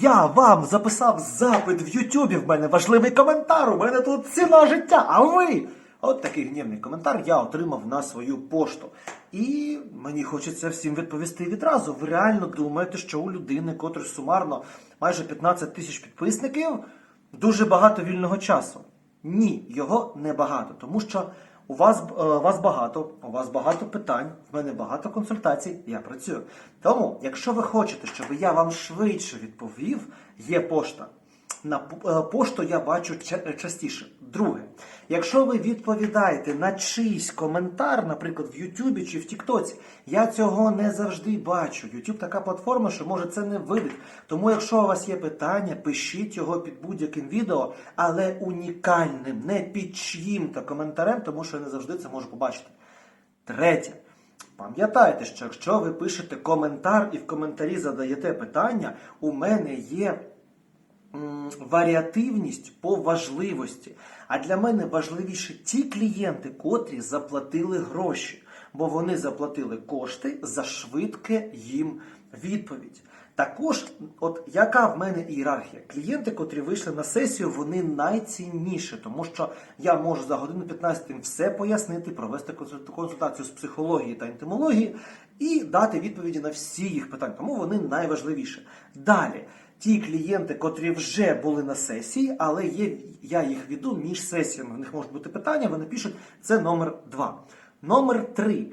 Я вам записав запит в Ютубі. В мене важливий коментар. У мене тут ціна життя. А ви? От такий гнівний коментар я отримав на свою пошту. І мені хочеться всім відповісти відразу. Ви реально думаєте, що у людини, котрий сумарно майже 15 тисяч підписників, дуже багато вільного часу? Ні, його небагато, тому що у вас, у вас багато, у вас багато питань, в мене багато консультацій, я працюю. Тому, якщо ви хочете, щоб я вам швидше відповів, є пошта. На е, пошту я бачу частіше. Друге, якщо ви відповідаєте на чийсь коментар, наприклад, в Ютубі чи в Тіктоці, я цього не завжди бачу. Ютуб така платформа, що може це не видить. Тому, якщо у вас є питання, пишіть його під будь-яким відео, але унікальним, не під чиїм-то коментарем, тому що я не завжди це можу побачити. Третє. Пам'ятайте, що якщо ви пишете коментар і в коментарі задаєте питання, у мене є варіативність по важливості. А для мене важливіше ті клієнти, котрі заплатили гроші, бо вони заплатили кошти за швидке їм відповідь. Також, от яка в мене ієрархія? Клієнти, котрі вийшли на сесію, вони найцінніші, тому що я можу за годину 15 їм все пояснити, провести консульт- консультацію з психології та інтимології і дати відповіді на всі їх питання. Тому вони найважливіші. Далі, ті клієнти, котрі вже були на сесії, але є, я їх веду між сесіями. В них можуть бути питання, вони пишуть, це номер два. Номер три.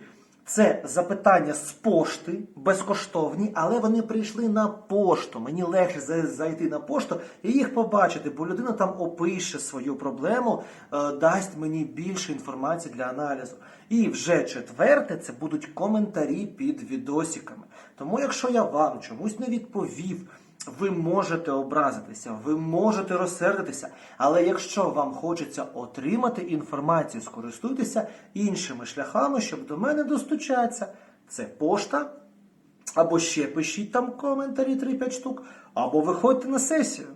Це запитання з пошти безкоштовні, але вони прийшли на пошту. Мені легше зайти на пошту і їх побачити, бо людина там опише свою проблему, е, дасть мені більше інформації для аналізу. І вже четверте, це будуть коментарі під відосиками. Тому, якщо я вам чомусь не відповів, ви можете образитися, ви можете розсердитися, але якщо вам хочеться отримати інформацію, скористуйтеся іншими шляхами, щоб до мене достучатися. Це пошта, або ще пишіть там коментарі 3-5 штук, або виходьте на сесію.